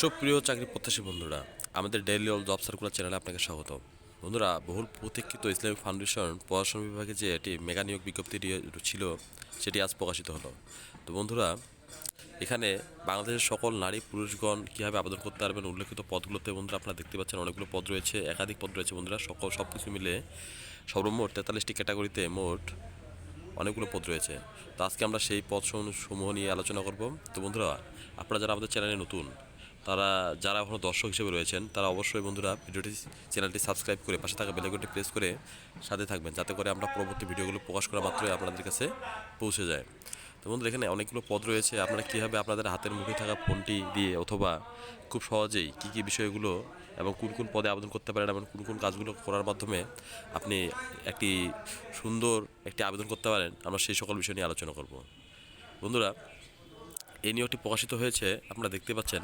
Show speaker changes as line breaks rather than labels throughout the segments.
সুপ্রিয় চাকরি প্রত্যাশী বন্ধুরা, আমাদের ডেইলি অল জব সার্কুলার চ্যানেলে আপনাকে স্বাগত। বন্ধুরা, বহুল প্রতীক্ষিত ইসলামিক ফাউন্ডেশন পড়াশোনা বিভাগে যে একটি মেগা নিয়োগ বিজ্ঞপ্তি ছিল, সেটি আজ প্রকাশিত হলো। তো বন্ধুরা, এখানে বাংলাদেশের সকল নারী পুরুষগণ কীভাবে আবেদন করতে পারবেন উল্লেখিত পদগুলোতে বন্ধুরা আপনারা দেখতে পাচ্ছেন অনেকগুলো পদ রয়েছে, একাধিক পদ রয়েছে বন্ধুরা, সকল সব কিছু মিলে সর্বমোট তেতাল্লিশটি ক্যাটাগরিতে মোট অনেকগুলো পদ রয়েছে। তো আজকে আমরা সেই পদ সমূহ নিয়ে আলোচনা করব। তো বন্ধুরা, আপনারা যারা আমাদের চ্যানেলে নতুন তারা যারা এখনও দর্শক হিসেবে রয়েছেন, তারা অবশ্যই বন্ধুরা ভিডিওটি, চ্যানেলটি সাবস্ক্রাইব করে পাশে থাকা বেলাইকনটি প্রেস করে সাথে থাকবেন, যাতে করে আমরা পরবর্তী ভিডিওগুলো প্রকাশ করা মাত্রই আপনাদের কাছে পৌঁছে যায়। তো বন্ধুরা, এখানে অনেকগুলো পদ রয়েছে। আপনারা কীভাবে আপনাদের হাতের মুখে থাকা ফোনটি দিয়ে অথবা খুব সহজেই কী কী বিষয়গুলো এবং কোন কোন পদে আবেদন করতে পারেন এবং কোন কোন কাজগুলো করার মাধ্যমে আপনি একটি সুন্দর একটি আবেদন করতে পারেন, আমরা সেই সকল বিষয় নিয়ে আলোচনা করব। বন্ধুরা এই নিয়োগটি প্রকাশিত হয়েছে, আপনারা দেখতে পাচ্ছেন।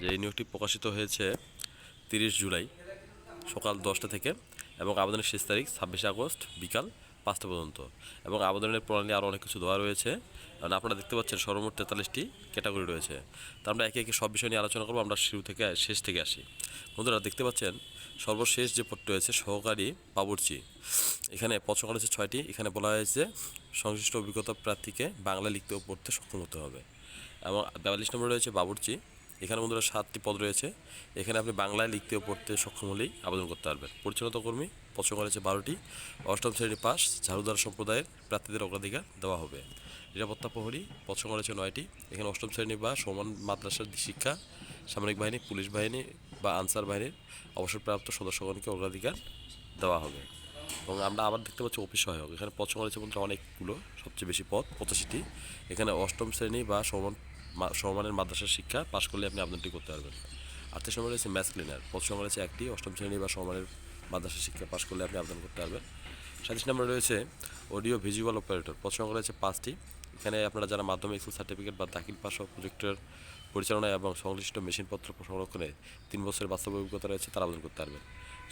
যে এই নিয়োগটি প্রকাশিত হয়েছে তিরিশ জুলাই সকাল দশটা থেকে এবং আবেদনের শেষ তারিখ ছাব্বিশে আগস্ট বিকাল পাঁচটা পর্যন্ত। এবং আবেদনের প্রণালী আরও অনেক কিছু দেওয়া রয়েছে। কারণ আপনারা দেখতে পাচ্ছেন সর্বমোট তেতাল্লিশটি ক্যাটাগরি রয়েছে। তো আমরা একে একে সব বিষয় নিয়ে আলোচনা করব, আমরা শুরু থেকে শেষ থেকে আসি। বন্ধুরা, দেখতে পাচ্ছেন সর্বশেষ যে পদটি রয়েছে, সহকারী বাবুর্চি। এখানে পছন্দ রয়েছে ছয়টি। এখানে বলা হয়েছে, সংশ্লিষ্ট অভিজ্ঞতা প্রার্থীকে বাংলা লিখতে ও পড়তে সক্ষম হতে হবে। এবং বিয়াল্লিশ নম্বর রয়েছে বাবুর্চি। এখানে বন্ধুরা সাতটি পদ রয়েছে। এখানে আপনি বাংলায় লিখতে ও পড়তে সক্ষম হলেই আবেদন করতে পারবেন। পরিচালনা কর্মী পছন্দ রয়েছে বারোটি। অষ্টম শ্রেণি পাস ঝাড়ুদার সম্প্রদায়ের প্রার্থীদের অগ্রাধিকার দেওয়া হবে। নিরাপত্তা প্রহরী পছন্দ রয়েছে নয়টি। এখানে অষ্টম শ্রেণি বা সমান মাদ্রাসার শিক্ষা, সামরিক বাহিনী, পুলিশ বাহিনী বা আনসার বাহিনীর অবসরপ্রাপ্ত সদস্যগণকে অগ্রাধিকার দেওয়া হবে। এবং আমরা আবার দেখতে পাচ্ছি অফিস সহায়ক। এখানে পছন্দ রয়েছে বলতে অনেকগুলো, সবচেয়ে বেশি পদ পঁচাশিটি। এখানে অষ্টম শ্রেণি বা সমান সমমানের মাদ্রাসার শিক্ষা পাশ করলে আপনি আবেদনটি করতে পারবেন। আটত্রিশ নম্বর রয়েছে ম্যাথ ক্লিনার পদ সংখ্যা রয়েছে একটি, অষ্টম শ্রেণি বা সমমানের মাদ্রাসার শিক্ষা পাশ করলে আপনি আবেদন করতে পারবেন। সাঁত্রিশ নম্বর রয়েছে অডিও ভিজুয়াল অপারেটর পদ সংখ্যা রয়েছে পাঁচটি। এখানে আপনারা যারা মাধ্যমিক স্কুল সার্টিফিকেট বা দাখিল পাশ প্রজেক্টের পরিচালনা এবং সংশ্লিষ্ট মেশিনপত্র সংরক্ষণে তিন বছরের বাস্তব অভিজ্ঞতা রয়েছে, তারা আবেদন করতে পারবেন।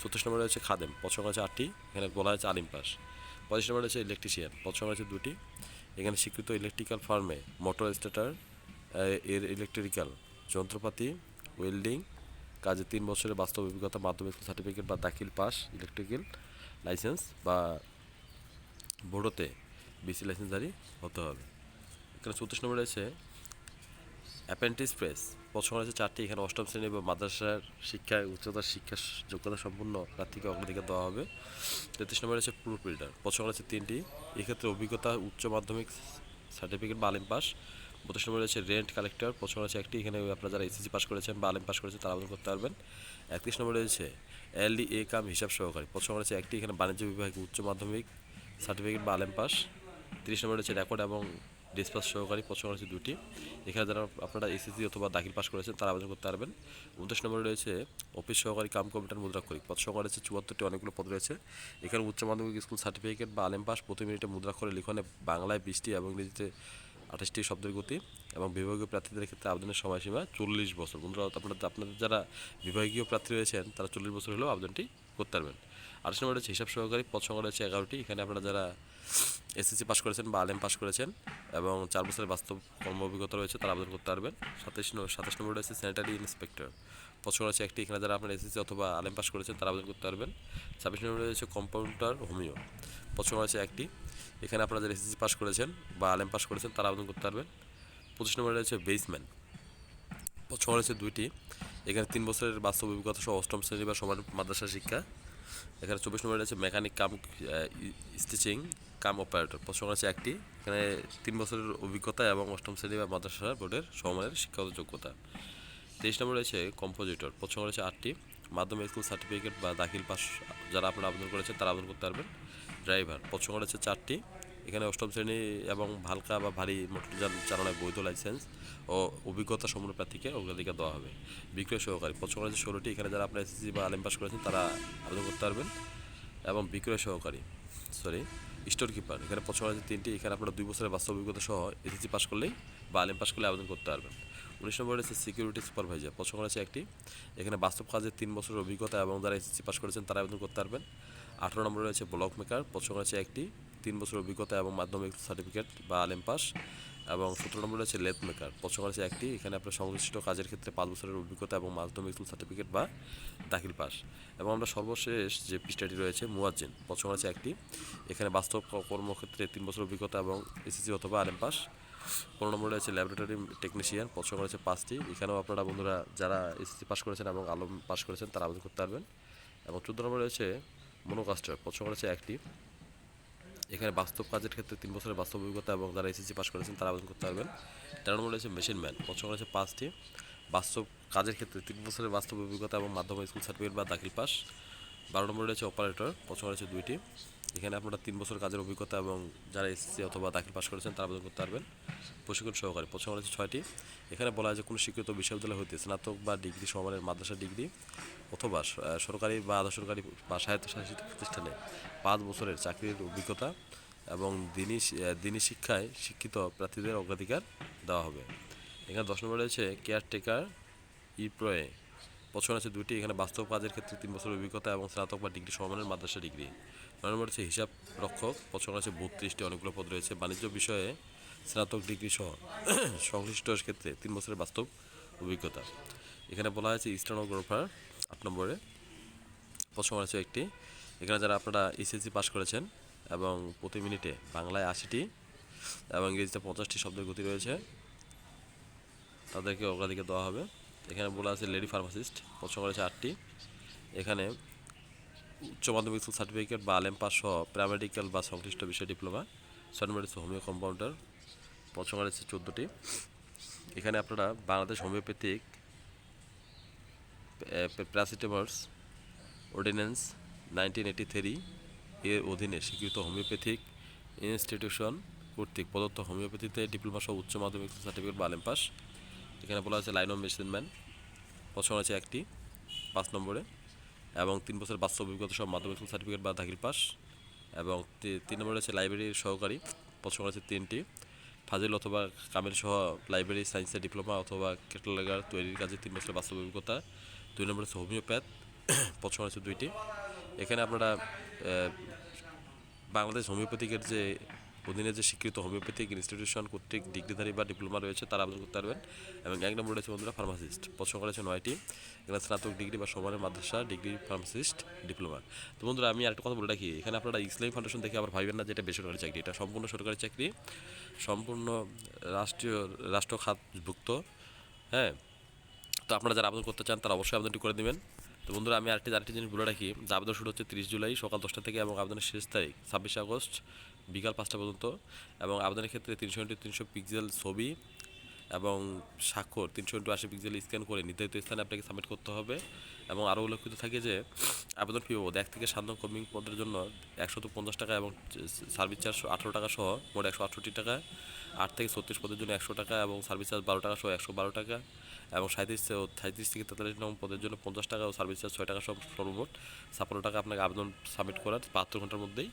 চৌত্রিশ নম্বর রয়েছে খাদেম সংখ্যা রয়েছে আটটি, এখানে বলা হয়েছে আলিম পাস পঁচিশ নম্বর রয়েছে ইলেকট্রিশিয়ান পদ সংখ্যা রয়েছে দুটি। এখানে স্বীকৃত ইলেকট্রিক্যাল ফার্মে মোটর স্টেটার এর ইলেকট্রিক্যাল যন্ত্রপাতি ওয়েল্ডিং কাজে তিন বছরের বাস্তব অভিজ্ঞতা, মাধ্যমিক সার্টিফিকেট বা দাখিল পাস ইলেকট্রিক্যাল লাইসেন্স বা বোর্ডতে বিসি লাইসেন্সধারী হতে হবে। এখানে চৌত্রিশ নম্বর রয়েছে অ্যাপেন্টিস প্রেস পছন্দ রয়েছে চারটি, এখানে অষ্টম শ্রেণি বা মাদ্রাসার শিক্ষায় উচ্চতার শিক্ষা যোগ্যতা সম্পন্ন প্রার্থীকে অগ্রাধিকার দেওয়া হবে। তেত্রিশ নম্বর রয়েছে প্রুফ রিডার পছন্দ রয়েছে তিনটি, এক্ষেত্রে অভিজ্ঞতা, উচ্চ মাধ্যমিক সার্টিফিকেট বা আলিম পাস বত্রিশ নম্বর রয়েছে রেন্ট কালেক্টর পছন্দ আছে একটি, এখানে আপনারা যারা এসএসসি পাস করেছেন বা আলিম পাস করেছেন, তারা আবেদন করতে পারবেন। একত্রিশ নম্বর রয়েছে এলডি এ কাম হিসাব সহকারী পছন্দ রয়েছে একটি, এখানে বাণিজ্য বিভাগে উচ্চ মাধ্যমিক সার্টিফিকেট বা আলেম পাস তিরিশ নম্বর রয়েছে রেকর্ড এবং ডিসপাস সহকারী পছন্দ রয়েছে দুটি। এখানে যারা আপনারা এসএসসি অথবা দাখিল পাস করেছেন, তারা আবেদন করতে পারবেন। উনত্রিশ নম্বরে রয়েছে অফিস সহকারী, কাম কম্পিউটার মুদ্রাক্ষরিক পদ সংখ্যা রয়েছে চুয়াত্তরটি অনেকগুলো পদ রয়েছে। এখানে উচ্চ মাধ্যমিক, স্কুল সার্টিফিকেট বা আলেম পাস প্রতি মিনিটে মুদ্রাক্ষরে লিখনে বাংলায়, বৃষ্টি এবং ইংরেজিতে আঠাশটি শব্দের গতি। এবং বিভাগীয় প্রার্থীদের ক্ষেত্রে আবেদনের সময়সীমা চল্লিশ বছর। বন্ধুরা আপনাদের আপনাদের যারা বিভাগীয় প্রার্থী রয়েছেন, তারা চল্লিশ বছর হলেও আবেদনটি করতে পারবেন। আঠাশ নম্বর রয়েছে, হিসাব সহকারী পদ সংখ্যা রয়েছে এগারোটি। এখানে আপনারা যারা এসএসসি পাস করেছেন বা আলেম পাস করেছেন এবং চার বছরের বাস্তব কর্ম অভিজ্ঞতা রয়েছে, তারা আবেদন করতে পারবেন। সাতাশ সাতাশ নম্বর রয়েছে স্যানিটারি ইন্সপেক্টর পছন্দ রয়েছে একটি। এখানে যারা আপনার এসএসসি অথবা আলেম পাস করেছেন, তারা আবেদন করতে পারবেন। ছাব্বিশ নম্বর রয়েছে কম্পাউন্ডার হোমিও। পছন্দ রয়েছে একটি। এখানে আপনারা যারা এসএসসি পাস করেছেন বা আলেম পাস করেছেন, তারা আবেদন করতে পারবেন। পঁচিশ নম্বর রয়েছে বেসম্যান পছন্দ রয়েছে দুইটি। এখানে তিন বছরের বাস্তব অভিজ্ঞতা সহ অষ্টম শ্রেণি বা সমান মাদ্রাসা শিক্ষা। এখানে চব্বিশ নম্বর রয়েছে mechanic cum stitching cum operator পছন্দ রয়েছে একটি। এখানে তিন বছরের অভিজ্ঞতা এবং অষ্টম শ্রেণি বা মাদ্রাসা বোর্ডের সমমানের শিক্ষাগত যোগ্যতা। তেইশ নম্বর রয়েছে কম্পোজিটর পছন্দ রয়েছে আটটি। মাধ্যমিক স্কুল সার্টিফিকেট বা দাখিল পাস যারা আপনারা আবেদন করেছেন তারা আবেদন করতে পারবেন। ড্রাইভার পছন্দ রয়েছে চারটি। এখানে অষ্টম শ্রেণি এবং হালকা বা ভারী মোটরযান চালানোর বৈধ লাইসেন্স ও অভিজ্ঞতা সম্পন্ন প্রার্থীকে অগ্রাধিকার দেওয়া হবে। বিক্রয় সহকারী পছন্দ রয়েছে ষোলোটি, এখানে যারা আপনার এসএসসি বা আলেম পাস করেছেন, তারা আবেদন করতে পারবেন। এবং বিক্রয় সহকারী সরি স্টোর কিপার এখানে পছন্দ রয়েছে তিনটি, এখানে আপনারা দুই বছরের বাস্তব অভিজ্ঞতা সহ এসএসসি পাস করলেই বা আলেম পাস করলে আবেদন করতে পারবেন। উনিশ নম্বর রয়েছে সিকিউরিটি সুপারভাইজার পছন্দ রয়েছে একটি। এখানে বাস্তব কাজে তিন বছরের অভিজ্ঞতা এবং যারা এসএসসি পাস করেছেন, তারা আবেদন করতে পারবেন। আঠারো নম্বরে রয়েছে ব্লক মেকার পছন্দ রয়েছে একটি। তিন বছর অভিজ্ঞতা এবং মাধ্যমিক সার্টিফিকেট বা আলেম পাস এবং সতেরো নম্বর রয়েছে লেথ মেকার। পছন্দ আছে একটি, এখানে আপনার সংশ্লিষ্ট কাজের ক্ষেত্রে পাঁচ বছরের অভিজ্ঞতা এবং মাধ্যমিক স্কুল সার্টিফিকেট বা দাখিল পাস। এবং আমরা সর্বশেষ যে পৃষ্ঠাটি রয়েছে, মুয়াজ্জিন পছন্দ আছে একটি, এখানে বাস্তব কর্মক্ষেত্রে তিন বছর অভিজ্ঞতা এবং এসএসসি অথবা আরএম পাস। পনেরো নম্বর রয়েছে ল্যাবরেটরি টেকনিশিয়ান পছন্দ রয়েছে পাঁচটি। এখানেও আপনারা বন্ধুরা যারা এসএসসি পাস করেছেন এবং আলম পাস করেছেন, তারা আবেদন করতে পারবেন। এবং চোদ্দ নম্বর রয়েছে মনোকাস্টার পছন্দ রয়েছে একটি এখানে বাস্তব কাজের ক্ষেত্রে তিন বছরের বাস্তব অভিজ্ঞতা এবং যারা এসএসসি পাস করেছেন, তারা আবেদন করতে পারবেন। তেরো নম্বর রয়েছে মেশিন ম্যান পছন্দ রয়েছে পাঁচটি। বাস্তব কাজের ক্ষেত্রে তিন বছরের বাস্তব অভিজ্ঞতা এবং মাধ্যমিক স্কুল সার্টিফিকেট বা দাখিল পাস বারো নম্বর রয়েছে অপারেটর পছন্দ রয়েছে দুইটি। এখানে আপনারা তিন বছর কাজের অভিজ্ঞতা এবং যারা এসএসসি অথবা দাখিল পাশ করেছেন, তারা আবেদন করতে পারবেন। প্রশিক্ষণ সহকারে। পছন্দ রয়েছে ছয়টি। এখানে বলা হয় যে কোনো স্বীকৃত বিশ্ববিদ্যালয় হইতে স্নাতক বা ডিগ্রি সমানের মাদ্রাসা ডিগ্রি অথবা সরকারি বা আধা সরকারি বা স্বায়ত্তশাসিত প্রতিষ্ঠানে পাঁচ বছরের চাকরির অভিজ্ঞতা এবং দিনী দিনী শিক্ষায় শিক্ষিত প্রার্থীদের অগ্রাধিকার দেওয়া হবে। এখানে দশ নম্বর রয়েছে কেয়ারটেকার ই প্রয়ে পছন্দ আছে দুটি এখানে বাস্তব কাজের ক্ষেত্রে তিন বছরের অভিজ্ঞতা এবং স্নাতক বা ডিগ্রি সমানের মাদ্রাসা ডিগ্রি। নয় নম্বর হচ্ছে হিসাব রক্ষক পছন্দ আছে বত্রিশটি, অনেকগুলো পদ রয়েছে। বাণিজ্য বিষয়ে স্নাতক ডিগ্রি সহ সংশ্লিষ্ট ক্ষেত্রে তিন বছরের বাস্তব অভিজ্ঞতা। এখানে বলা হয়েছে স্টেনোগ্রাফার আট নম্বরে। পছন্দ আছে একটি। এখানে যারা আপনারা এসএসসি পাস করেছেন এবং প্রতি মিনিটে বাংলায় আশিটি এবং ইংরেজিতে পঞ্চাশটি শব্দের গতি রয়েছে, তাদেরকে অগ্রাধিকার দেওয়া হবে। এখানে বলা আছে লেডি ফার্মাসিস্ট পছন্দ করেছে আটটি। এখানে উচ্চ মাধ্যমিক স্কুল সার্টিফিকেট বা আলেম পাস সহ প্যারামেডিক্যাল বা সংশ্লিষ্ট বিষয় ডিপ্লোমা হচ্ছে হোমিও কম্পাউন্ডার পছন্দ করেছে চোদ্দোটি। এখানে আপনারা Bangladesh homeopathic প্যারাসিটামলস ordinance nineteen eighty three এর অধীনে স্বীকৃত হোমিওপ্যাথিক ইনস্টিটিউশন কর্তৃক প্রদত্ত হোমিওপ্যাথিতে ডিপ্লোমা সহ উচ্চ মাধ্যমিক সার্টিফিকেট বা আলেম পাস এখানে বলা হয়েছে লাইন অফ মেডিসিন ম্যান। পছন্দ আছে একটি, পাঁচ নম্বরে। এবং তিন বছর বাস্তব অভিজ্ঞতা সব মাধ্যমিক স্কুল সার্টিফিকেট বা দাখিল পাস। এবং তিন নম্বরে আছে লাইব্রেরির সহকারী পছন্দ আছে তিনটি। ফাজিল অথবা কামিল সহ লাইব্রেরি সায়েন্সের ডিপ্লোমা অথবা ক্যাটালগার তৈরির কাজে তিন বছরের বাস্তব অভিজ্ঞতা। দুই নম্বরে আছে হোমিওপ্যাথ পছন্দ আছে দুইটি। এখানে আপনারা বাংলাদেশ হোমিওপ্যাথিকের যে অধীনে যে স্বীকৃত হোমিওপ্যাথিক ইনস্টিটিউশন কর্তৃক ডিগ্রিধারী বা ডিপ্লোমা রয়েছে, তারা আবেদন করতে পারবেন। এবং এক নম্বর রয়েছে বন্ধুরা ফার্মাসিস্ট পছন্দ করেছে নয়টি। এখানে স্নাতক ডিগ্রি বা সমানের মাদ্রাসা, ডিগ্রি ফার্মাসিস্ট ডিপ্লোমা তো বন্ধুরা, আমি আরেকটা কথা বলে রাখি। এখানে আপনারা ইসলামী ফাউন্ডেশন দেখে আবার ভাববেন না যে এটা বেসরকারি চাকরি। এটা সম্পূর্ণ সরকারি চাকরি। সম্পূর্ণ রাষ্ট্রীয় রাষ্ট্র খাতভুক্ত হ্যাঁ? তো আপনারা যারা আবেদন করতে চান, তারা অবশ্যই আবেদনটি করে দেবেন। তো বন্ধুরা, আমি আরেকটি আরেকটি জিনিস বলে রাখি। আবেদন শুরু হচ্ছে তিরিশ জুলাই, সকাল দশটা থেকে এবং আবেদনের শেষ তারিখ ছাব্বিশে আগস্ট, বিকাল পাঁচটা পর্যন্ত। এবং আবেদনের ক্ষেত্রে তিনশো ইন্টু তিনশো পিক্সেল ছবি এবং স্বাক্ষর, তিনশো ইন্টু আশি পিক্সেল স্ক্যান করে নির্ধারিত স্থানে আপনাকে সাবমিট করতে হবে। এবং আরও উল্লেখিত থাকে যে, আবেদন ফি এক থেকে সাত নং কমিং পদের জন্য একশত পঞ্চাশ টাকা এবং সার্ভিস চার্জ আঠারো টাকা সহ মোট একশো আটষট্টি টাকা। আট থেকে ছত্রিশ পদের জন্য একশো টাকা এবং সার্ভিস চার্জ বারো টাকা সহ একশো বারো টাকা। এবং সাঁত্রিশ সাঁত্রিশ থেকে তেতাল্লিশ নম্বর পদের জন্য পঞ্চাশ টাকা ও সার্ভিস চার্জ ছয় টাকা সর্বমোট। ছাপ্পান্ন টাকা আপনাকে আবেদন সাবমিট করার বাহাত্তর ঘণ্টার মধ্যেই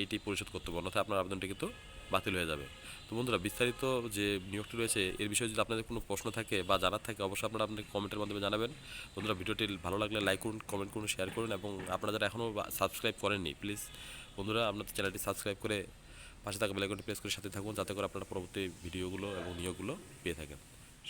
এইটি পরিশোধ করতে হবে। অন্যথায় আপনার আবেদনটি কিন্তু বাতিল হয়ে যাবে। তো বন্ধুরা, বিস্তারিত যে নিয়োগটি রয়েছে, এর বিষয়ে যদি আপনাদের কোনো প্রশ্ন থাকে বা জানার থাকে, অবশ্যই আপনারা আপনাকে কমেন্টের মাধ্যমে জানাবেন। বন্ধুরা, ভিডিওটি ভালো লাগলে লাইক করুন কমেন্ট করুন শেয়ার করুন এবং আপনারা যারা এখনও সাবস্ক্রাইব করেননি প্লিজ বন্ধুরা আপনাদের চ্যানেলটি সাবস্ক্রাইব করে পাশে থাকা বেলাইকনটি প্রেস করে সাথে থাকুন, যাতে করে আপনারা পরবর্তী ভিডিওগুলো এবং নিয়োগগুলো পেয়ে থাকেন।